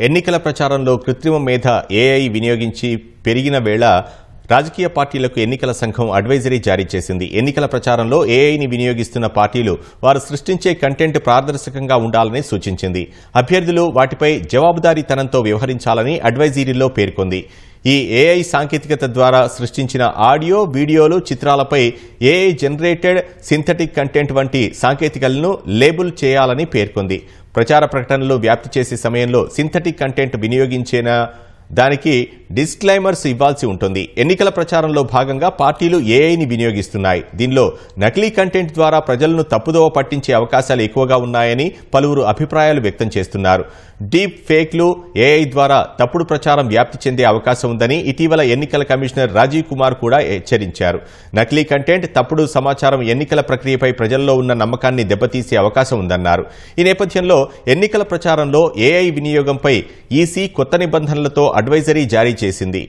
ఎన్నికల ప్రచారంలో కృత్రిమ మేధ ఏఐ వినియోగించి పెరిగిన వేళ రాజకీయ పార్టీలకు ఎన్నికల సంఘం అడ్వైజరీ జారీ చేసింది. ఎన్నికల ప్రచారంలో ఏఐని వినియోగిస్తున్న పార్టీలు వారు సృష్టించే కంటెంట్ పారదర్శకంగా ఉండాలని సూచించింది. అభ్యర్థులు వాటిపై జవాబుదారీతనంతో వ్యవహరించాలని అడ్వైజరీలో పేర్కొంది. ఈ ఏఐ సాంకేతికత ద్వారా సృష్టించిన ఆడియో వీడియోలు చిత్రాలపై ఏఐ జనరేటెడ్ సింథటిక్ కంటెంట్ వంటి సాంకేతికలను లేబుల్ చేయాలని పేర్కొంది. ప్రచార ప్రకటనలు వ్యాప్తి చేసే సమయంలో సింథటిక్ కంటెంట్ వినియోగించేనా దానికి డిస్క్లైమర్స్ ఇవ్వాల్సి ఉంటుంది. ఎన్నికల ప్రచారంలో భాగంగా పార్టీలు ఏఐని వినియోగిస్తున్నాయి. దీనిలో నకిలీ కంటెంట్ ద్వారా ప్రజలను తప్పుదోవ పట్టించే అవకాశాలు ఎక్కువగా ఉన్నాయని పలువురు అభిప్రాయాలు వ్యక్తం చేస్తున్నారు. డీప్ ఫేక్లు ఏఐ ద్వారా తప్పుడు ప్రచారం వ్యాప్తి చెందే అవకాశం ఉందని ఇటీవల ఎన్నికల కమిషనర్ రాజీవ్ కుమార్ కూడా హెచ్చరించారు. నకిలీ కంటెంట్ తప్పుడు సమాచారం ఎన్నికల ప్రక్రియపై ప్రజల్లో ఉన్న నమ్మకాన్ని దెబ్బతీసే అవకాశం ఉందన్నారు. ఈ నేపథ్యంలో ఎన్నికల ప్రచారంలో ఏఐ వినియోగంపై ఈసీ కొత్త నిబంధనలతో అడ్వైజరీ జారీ చేసింది.